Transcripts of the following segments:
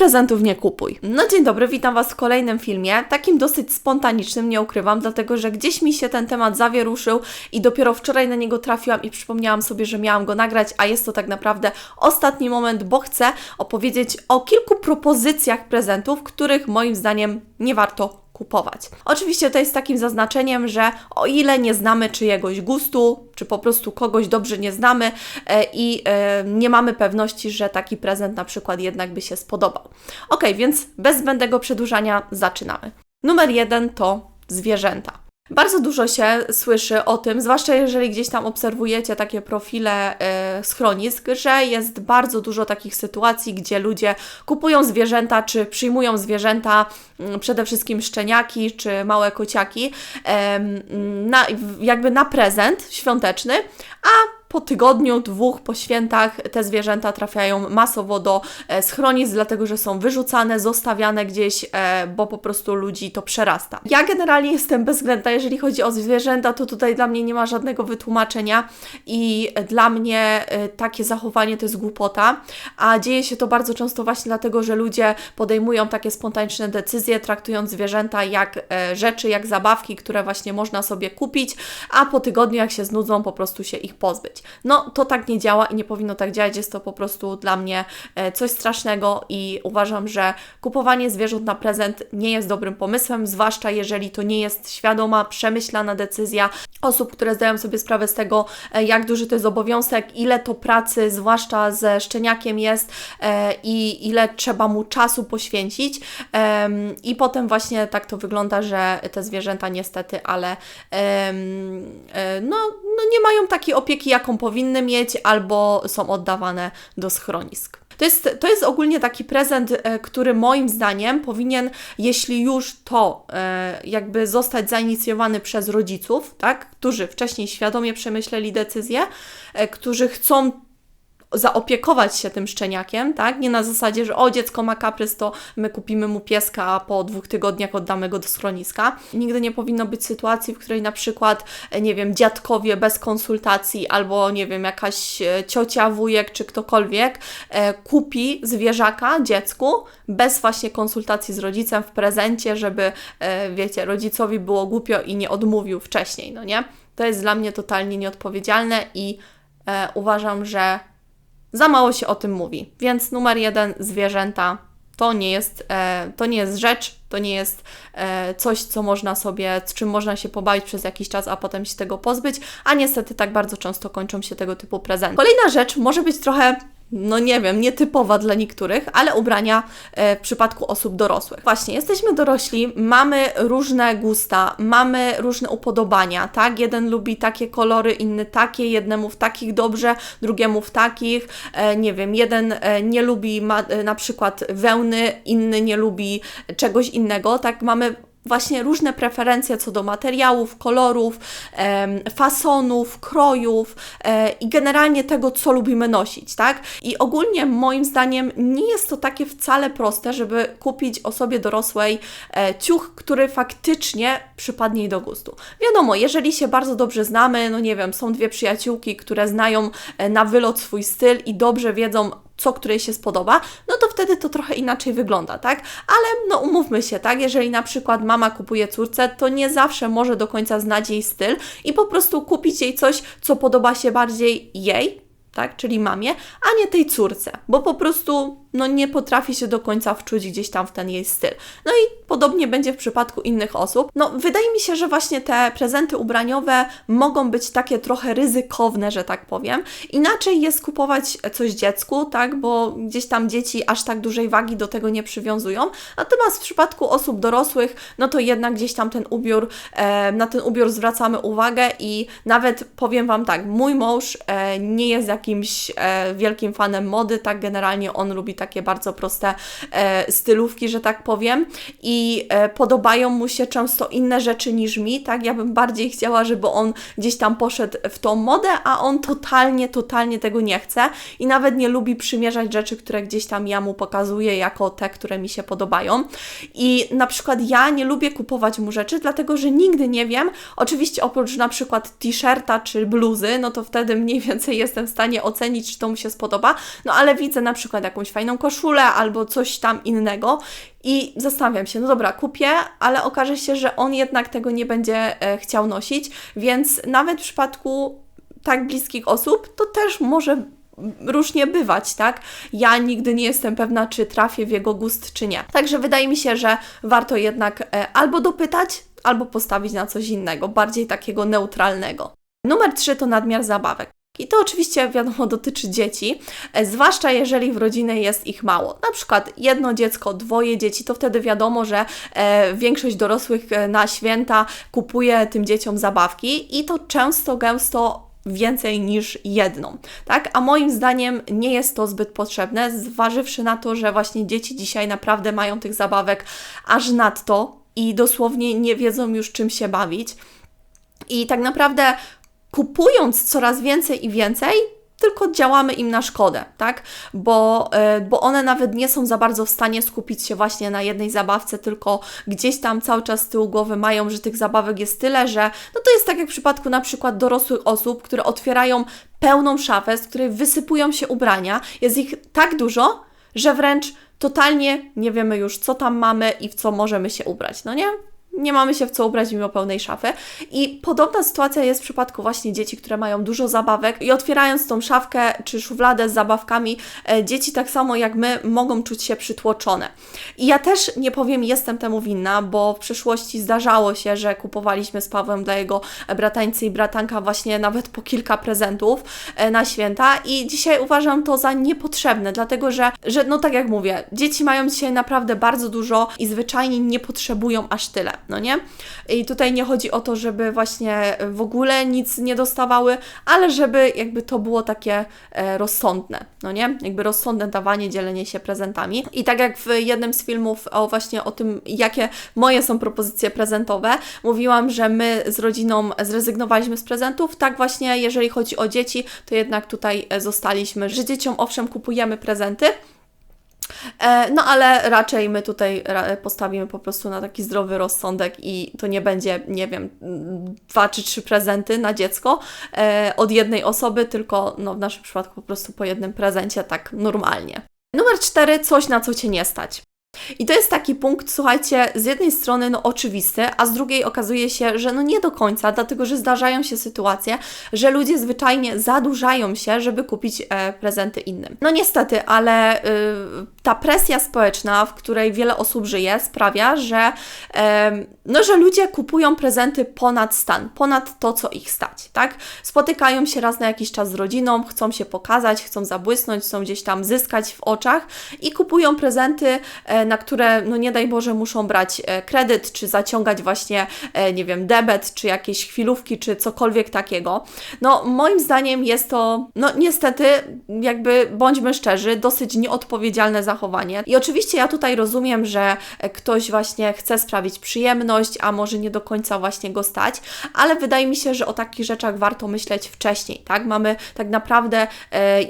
prezentów nie kupuj. No dzień dobry, witam Was w kolejnym filmie, takim dosyć spontanicznym, nie ukrywam, dlatego że gdzieś mi się ten temat zawieruszył i dopiero wczoraj na niego trafiłam i przypomniałam sobie, że miałam go nagrać, a jest to tak naprawdę ostatni moment, bo chcę opowiedzieć o kilku propozycjach prezentów, których moim zdaniem nie warto kupować. Oczywiście to jest takim zaznaczeniem, że o ile nie znamy czyjegoś gustu, czy po prostu kogoś dobrze nie znamy e, i e, nie mamy pewności, że taki prezent na przykład jednak by się spodobał. Ok, więc bez zbędnego przedłużania zaczynamy. Numer jeden to zwierzęta. Bardzo dużo się słyszy o tym, zwłaszcza jeżeli gdzieś tam obserwujecie takie profile y, schronisk, że jest bardzo dużo takich sytuacji, gdzie ludzie kupują zwierzęta, czy przyjmują zwierzęta, y, przede wszystkim szczeniaki, czy małe kociaki, na, jakby na prezent świąteczny, a po tygodniu, dwóch po świętach te zwierzęta trafiają masowo do e, schronisk, dlatego że są wyrzucane, zostawiane gdzieś, e, bo po prostu ludzi to przerasta. Ja generalnie jestem bezwzględna, jeżeli chodzi o zwierzęta, to tutaj dla mnie nie ma żadnego wytłumaczenia i dla mnie e, takie zachowanie to jest głupota, a dzieje się to bardzo często właśnie dlatego, że ludzie podejmują takie spontaniczne decyzje, traktując zwierzęta jak rzeczy, jak zabawki, które właśnie można sobie kupić, a po tygodniu jak się znudzą, po prostu się ich pozbyć. No to tak nie działa i nie powinno tak działać. Jest to po prostu dla mnie e, coś strasznego i uważam, że kupowanie zwierząt na prezent nie jest dobrym pomysłem, zwłaszcza jeżeli to nie jest świadoma, przemyślana decyzja osób, które zdają sobie sprawę z tego, e, jak duży to jest obowiązek, ile to pracy, zwłaszcza ze szczeniakiem jest e, i ile trzeba mu czasu poświęcić. I potem właśnie tak to wygląda, że te zwierzęta niestety, ale no, no nie mają takiej opieki, jaką powinny mieć, albo są oddawane do schronisk. To jest, to jest ogólnie taki prezent, e, który moim zdaniem powinien, jeśli już to e, jakby zostać zainicjowany przez rodziców, tak, którzy wcześniej świadomie przemyśleli decyzję, e, którzy chcą zaopiekować się tym szczeniakiem, tak? Nie na zasadzie, że o, dziecko ma kaprys, to my kupimy mu pieska, a po dwóch tygodniach oddamy go do schroniska. Nigdy nie powinno być sytuacji, w której na przykład, e, nie wiem, dziadkowie bez konsultacji albo, nie wiem, jakaś e, ciocia, wujek czy ktokolwiek e, kupi zwierzaka dziecku bez właśnie konsultacji z rodzicem w prezencie, żeby, e, wiecie, rodzicowi było głupio i nie odmówił wcześniej, no nie? To jest dla mnie totalnie nieodpowiedzialne i e, uważam, że za mało się o tym mówi. Więc numer jeden, zwierzęta to nie jest, e, to nie jest rzecz, to nie jest e, coś, co można sobie, z czym można się pobawić przez jakiś czas, a potem się tego pozbyć, a niestety tak bardzo często kończą się tego typu prezenty. Kolejna rzecz może być trochę no nie wiem, nietypowa dla niektórych, ale ubrania e, w przypadku osób dorosłych. Właśnie, jesteśmy dorośli, mamy różne gusta, mamy różne upodobania, tak? Jeden lubi takie kolory, inny takie, jednemu w takich dobrze, drugiemu w takich, e, nie wiem, jeden e, nie lubi na przykład wełny, inny nie lubi czegoś innego, tak? Mamy właśnie różne preferencje co do materiałów, kolorów, fasonów, krojów e, i generalnie tego, co lubimy nosić, tak? I ogólnie moim zdaniem nie jest to takie wcale proste, żeby kupić osobie dorosłej e, ciuch, który faktycznie przypadnie jej do gustu. Wiadomo, jeżeli się bardzo dobrze znamy, no nie wiem, są dwie przyjaciółki, które znają e, na wylot swój styl i dobrze wiedzą, co której się spodoba, no to wtedy to trochę inaczej wygląda, tak? Ale no umówmy się, tak? Jeżeli na przykład mama kupuje córce, to nie zawsze może do końca znać jej styl i po prostu kupić jej coś, co podoba się bardziej jej, tak? Czyli mamie, a nie tej córce, bo po prostu no nie potrafi się do końca wczuć gdzieś tam w ten jej styl. No i podobnie będzie w przypadku innych osób. No wydaje mi się, że właśnie te prezenty ubraniowe mogą być takie trochę ryzykowne, że tak powiem. Inaczej jest kupować coś dziecku, tak, bo gdzieś tam dzieci aż tak dużej wagi do tego nie przywiązują. Natomiast w przypadku osób dorosłych, no to jednak gdzieś tam ten ubiór, e, na ten ubiór zwracamy uwagę i nawet powiem Wam tak, mój mąż e, nie jest jakimś e, wielkim fanem mody, tak generalnie on lubi takie bardzo proste e, stylówki, że tak powiem, i e, podobają mu się często inne rzeczy niż mi, tak? Ja bym bardziej chciała, żeby on gdzieś tam poszedł w tą modę, a on totalnie, totalnie tego nie chce i nawet nie lubi przymierzać rzeczy, które gdzieś tam ja mu pokazuję jako te, które mi się podobają. I na przykład ja nie lubię kupować mu rzeczy, dlatego że nigdy nie wiem, oczywiście oprócz na przykład t-shirta czy bluzy, no to wtedy mniej więcej jestem w stanie ocenić, czy to mu się spodoba, no ale widzę na przykład jakąś fajną fajną koszulę albo coś tam innego. I zastanawiam się, no dobra, kupię, ale okaże się, że on jednak tego nie będzie e, chciał nosić, więc nawet w przypadku tak bliskich osób, to też może różnie bywać, tak? Ja nigdy nie jestem pewna, czy trafię w jego gust, czy nie. Także wydaje mi się, że warto jednak e, albo dopytać, albo postawić na coś innego, bardziej takiego neutralnego. Numer 3 to nadmiar zabawek. I to oczywiście, wiadomo, dotyczy dzieci, e, zwłaszcza jeżeli w rodzinie jest ich mało. Na przykład jedno dziecko, dwoje dzieci, to wtedy wiadomo, że e, większość dorosłych e, na święta kupuje tym dzieciom zabawki i to często, gęsto więcej niż jedną, tak? A moim zdaniem nie jest to zbyt potrzebne, zważywszy na to, że właśnie dzieci dzisiaj naprawdę mają tych zabawek aż nadto i dosłownie nie wiedzą już czym się bawić. I tak naprawdę kupując coraz więcej i więcej, tylko działamy im na szkodę, tak? Bo, yy, bo one nawet nie są za bardzo w stanie skupić się właśnie na jednej zabawce, tylko gdzieś tam cały czas z tyłu głowy mają, że tych zabawek jest tyle, że no to jest tak jak w przypadku na przykład dorosłych osób, które otwierają pełną szafę, z której wysypują się ubrania, jest ich tak dużo, że wręcz totalnie nie wiemy już, co tam mamy i w co możemy się ubrać, no nie? Nie mamy się w co ubrać mimo pełnej szafy. I podobna sytuacja jest w przypadku właśnie dzieci, które mają dużo zabawek i otwierając tą szafkę czy szufladę z zabawkami, e, dzieci tak samo jak my mogą czuć się przytłoczone. I ja też nie powiem, jestem temu winna, bo w przeszłości zdarzało się, że kupowaliśmy z Pawłem dla jego bratańcy i bratanka właśnie nawet po kilka prezentów e, na święta i dzisiaj uważam to za niepotrzebne, dlatego że, że no tak jak mówię, dzieci mają dzisiaj naprawdę bardzo dużo i zwyczajnie nie potrzebują aż tyle no nie? I tutaj nie chodzi o to, żeby właśnie w ogóle nic nie dostawały, ale żeby jakby to było takie e, rozsądne, no nie? Jakby rozsądne dawanie, dzielenie się prezentami. I tak jak w jednym z filmów o właśnie o tym, jakie moje są propozycje prezentowe, mówiłam, że my z rodziną zrezygnowaliśmy z prezentów, tak właśnie jeżeli chodzi o dzieci, to jednak tutaj e, zostaliśmy, że dzieciom owszem kupujemy prezenty, no ale raczej my tutaj postawimy po prostu na taki zdrowy rozsądek i to nie będzie, nie wiem, dwa czy trzy prezenty na dziecko e, od jednej osoby, tylko no, w naszym przypadku po prostu po jednym prezencie tak normalnie. Numer cztery, coś na co Cię nie stać. I to jest taki punkt, słuchajcie, z jednej strony no oczywisty, a z drugiej okazuje się, że no nie do końca, dlatego że zdarzają się sytuacje, że ludzie zwyczajnie zadłużają się, żeby kupić e, prezenty innym. No niestety, ale y, ta presja społeczna, w której wiele osób żyje, sprawia, że, no, że ludzie kupują prezenty ponad stan, ponad to, co ich stać, tak? Spotykają się raz na jakiś czas z rodziną, chcą się pokazać, chcą zabłysnąć, chcą gdzieś tam zyskać w oczach i kupują prezenty e, na które, no nie daj Boże, muszą brać e, kredyt, czy zaciągać właśnie, e, nie wiem, debet, czy jakieś chwilówki, czy cokolwiek takiego. No, moim zdaniem jest to, no niestety, jakby bądźmy szczerzy, dosyć nieodpowiedzialne zachowanie. I oczywiście ja tutaj rozumiem, że e, ktoś właśnie chce sprawić przyjemność, a może nie do końca właśnie go stać, ale wydaje mi się, że o takich rzeczach warto myśleć wcześniej, tak? Mamy tak naprawdę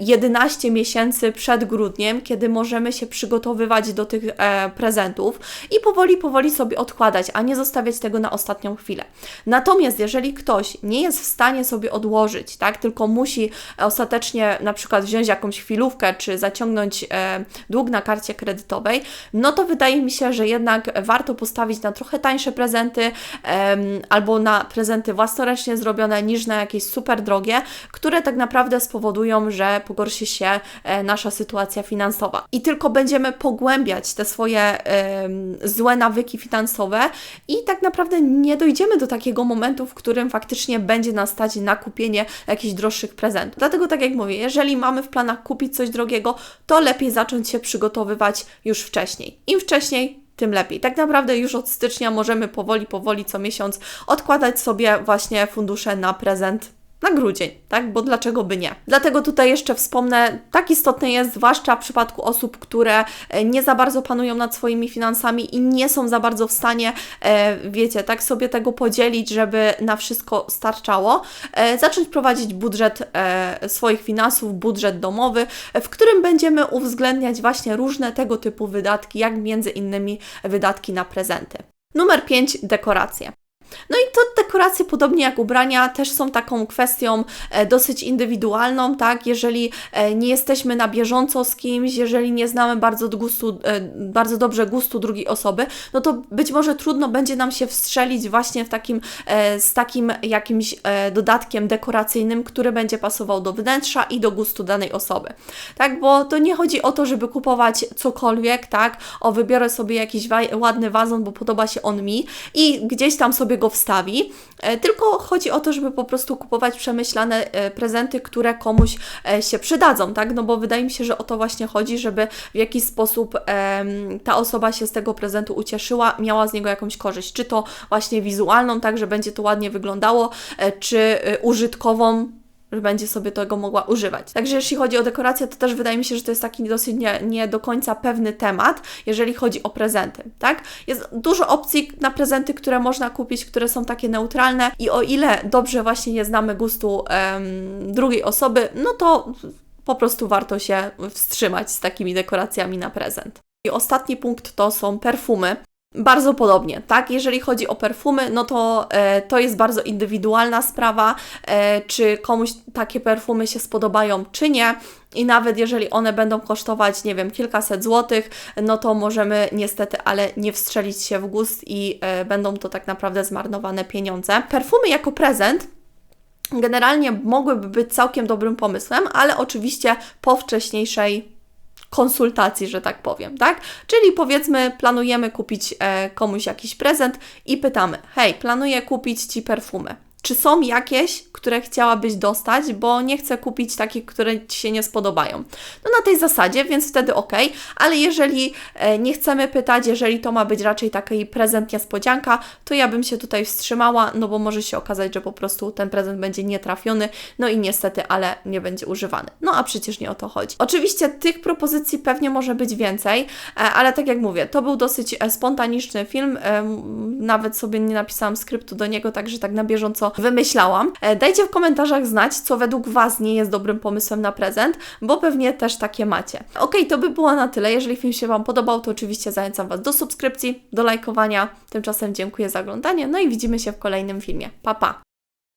11 miesięcy przed grudniem, kiedy możemy się przygotowywać do tych e, prezentów i powoli, powoli sobie odkładać, a nie zostawiać tego na ostatnią chwilę. Natomiast jeżeli ktoś nie jest w stanie sobie odłożyć, tak, tylko musi ostatecznie na przykład wziąć jakąś chwilówkę, czy zaciągnąć e, na karcie kredytowej, no to wydaje mi się, że jednak warto postawić na trochę tańsze prezenty albo na prezenty własnoręcznie zrobione niż na jakieś super drogie, które tak naprawdę spowodują, że pogorszy się e, nasza sytuacja finansowa. I tylko będziemy pogłębiać te swoje złe nawyki finansowe i tak naprawdę nie dojdziemy do takiego momentu, w którym faktycznie będzie nas stać na kupienie jakichś droższych prezentów. Dlatego, tak jak mówię, jeżeli mamy w planach kupić coś drogiego, to lepiej zacząć się przygotowywać już wcześniej. Im wcześniej, tym lepiej. Tak naprawdę już od stycznia możemy powoli, powoli co miesiąc odkładać sobie właśnie fundusze na prezent na grudzień, tak? Bo dlaczego by nie? Dlatego tutaj jeszcze wspomnę, tak istotne jest, zwłaszcza w przypadku osób, które e, nie za bardzo panują nad swoimi finansami i nie są za bardzo w stanie, e, wiecie, tak sobie tego podzielić, żeby na wszystko starczało, e, zacząć prowadzić budżet swoich finansów, budżet domowy, w którym będziemy uwzględniać właśnie różne tego typu wydatki, jak między innymi wydatki na prezenty. Numer 5 dekoracje. No i to dekoracje, podobnie jak ubrania, też są taką kwestią e, dosyć indywidualną, tak? Jeżeli e, nie jesteśmy na bieżąco z kimś, jeżeli nie znamy bardzo, gustu, e, bardzo dobrze gustu drugiej osoby, no to być może trudno będzie nam się wstrzelić właśnie w takim, z takim jakimś dodatkiem dekoracyjnym, który będzie pasował do wnętrza i do gustu danej osoby, tak? Bo to nie chodzi o to, żeby kupować cokolwiek, tak? O, wybiorę sobie jakiś ładny wazon, bo podoba się on mi i gdzieś tam sobie go wstawi, e, tylko chodzi o to, żeby po prostu kupować przemyślane e, prezenty, które komuś e, się przydadzą, tak? No bo wydaje mi się, że o to właśnie chodzi, żeby w jakiś sposób ta osoba się z tego prezentu ucieszyła, miała z niego jakąś korzyść, czy to właśnie wizualną, tak, że będzie to ładnie wyglądało, czy użytkową, że będzie sobie tego mogła używać. Także jeśli chodzi o dekorację, to też wydaje mi się, że to jest taki dosyć nie, nie do końca pewny temat, jeżeli chodzi o prezenty, tak? Jest dużo opcji na prezenty, które można kupić, które są takie neutralne i o ile dobrze właśnie nie znamy gustu em, drugiej osoby, no to po prostu warto się wstrzymać z takimi dekoracjami na prezent. I ostatni punkt to są perfumy. Bardzo podobnie, tak? Jeżeli chodzi o perfumy, no to e, to jest bardzo indywidualna sprawa, e, czy komuś takie perfumy się spodobają, czy nie. I nawet jeżeli one będą kosztować, nie wiem, kilkaset złotych, no to możemy niestety, ale nie wstrzelić się w gust i e, będą to tak naprawdę zmarnowane pieniądze. Perfumy jako prezent generalnie mogłyby być całkiem dobrym pomysłem, ale oczywiście po wcześniejszej konsultacji, że tak powiem, tak? Czyli powiedzmy, planujemy kupić e, komuś jakiś prezent i pytamy: Hej, planuję kupić ci perfumy. Czy są jakieś, które chciałabyś dostać, bo nie chcę kupić takich, które Ci się nie spodobają? No na tej zasadzie, więc wtedy ok, ale jeżeli e, nie chcemy pytać, jeżeli to ma być raczej taki prezent niespodzianka, to ja bym się tutaj wstrzymała, no bo może się okazać, że po prostu ten prezent będzie nietrafiony, no i niestety, ale nie będzie używany. No a przecież nie o to chodzi. Oczywiście tych propozycji pewnie może być więcej, e, ale tak jak mówię, to był dosyć e, spontaniczny film, nawet sobie nie napisałam skryptu do niego, także tak na bieżąco wymyślałam. E, Dajcie w komentarzach znać, co według Was nie jest dobrym pomysłem na prezent, bo pewnie też takie macie. Ok, to by było na tyle. Jeżeli film się Wam podobał, to oczywiście zachęcam Was do subskrypcji, do lajkowania. Tymczasem dziękuję za oglądanie, no i widzimy się w kolejnym filmie. Pa, pa!